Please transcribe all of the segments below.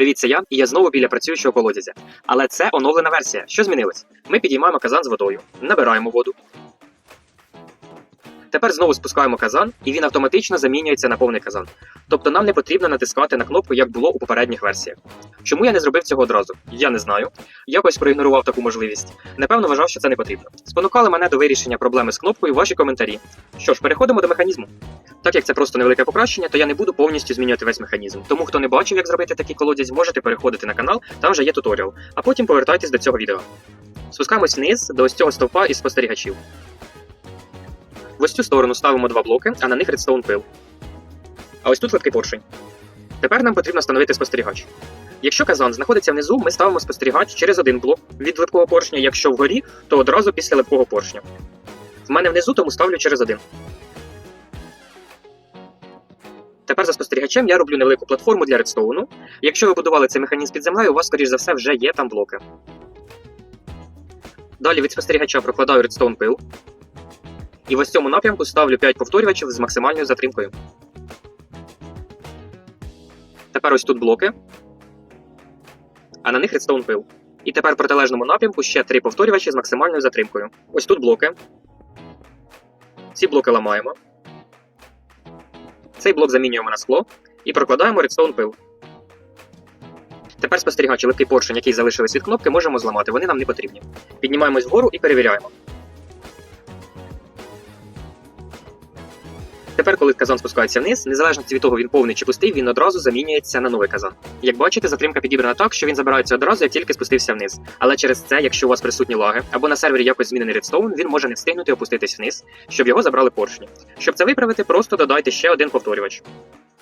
Привіт, це я, і я знову біля працюючого колодязя. Але це оновлена версія. Що змінилось? Ми підіймаємо казан з водою, набираємо воду. Тепер знову спускаємо казан, і він автоматично замінюється на повний казан. Тобто нам не потрібно натискати на кнопку, як було у попередніх версіях. Чому я не зробив цього одразу? Я не знаю. Якось проігнорував таку можливість. Напевно, вважав, що це не потрібно. Спонукали мене до вирішення проблеми з кнопкою ваші коментарі. Що ж, переходимо до механізму. Так як це просто невелике покращення, то я не буду повністю змінювати весь механізм. Тому хто не бачив, як зробити такий колодязь, можете переходити на канал, там вже є туторіал, а потім повертайтесь до цього відео. Спускаємось вниз до ось цього стовпа із спостерігачів. В ось цю сторону ставимо два блоки, а на них редстоун пил. А ось тут липкий поршень. Тепер нам потрібно встановити спостерігач. Якщо казан знаходиться внизу, ми ставимо спостерігач через один блок від липкого поршня, якщо вгорі, то одразу після липкого поршня. В мене внизу, тому ставлю через один. Тепер за спостерігачем я роблю невелику платформу для редстоуну. Якщо ви будували цей механізм під землею, у вас, скоріш за все, вже є там блоки. Далі від спостерігача прокладаю редстоун пил. І в ось цьому напрямку ставлю 5 повторювачів з максимальною затримкою. Тепер ось тут блоки, а на них редстоун пил. І тепер в протилежному напрямку ще 3 повторювачі з максимальною затримкою. Ось тут блоки. Ці блоки ламаємо. Цей блок замінюємо на скло і прокладаємо редстоун пил. Тепер спостерігачі липкий поршень, який залишились від кнопки, можемо зламати, вони нам не потрібні. Піднімаємось вгору і перевіряємо. Тепер, коли казан спускається вниз, незалежно від того, він повний чи пустий, він одразу замінюється на новий казан. Як бачите, затримка підібрана так, що він забирається одразу, як тільки спустився вниз. Але через це, якщо у вас присутні лаги або на сервері якось змінений редстоун, він може не встигнути опуститись вниз, щоб його забрали поршні. Щоб це виправити, просто додайте ще один повторювач.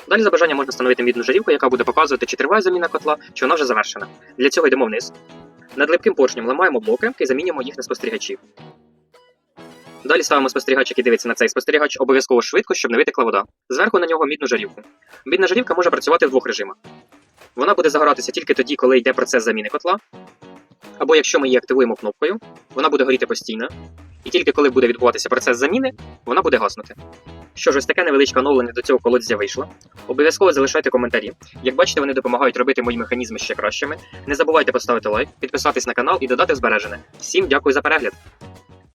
Далі за бажанням можна встановити мідну жарівку, яка буде показувати, чи триває заміна котла, чи вона вже завершена. Для цього йдемо вниз. Над липким поршнем ламаємо блоки і замінюємо їх на спостерігачів. Далі ставимо спостерігач, який дивиться на цей спостерігач, обов'язково швидко, щоб не витекла вода. Зверху на нього мідну жарівку. Мідна жарівка може працювати в двох режимах. Вона буде загоратися тільки тоді, коли йде процес заміни котла. Або якщо ми її активуємо кнопкою, вона буде горіти постійно. І тільки коли буде відбуватися процес заміни, вона буде гаснути. Що ж, ось таке невеличке оновлення до цього колодця вийшло. Обов'язково залишайте коментарі. Як бачите, вони допомагають робити мої механізми ще кращими. Не забувайте поставити лайк, підписатись на канал і додати збережене. Всім дякую за перегляд!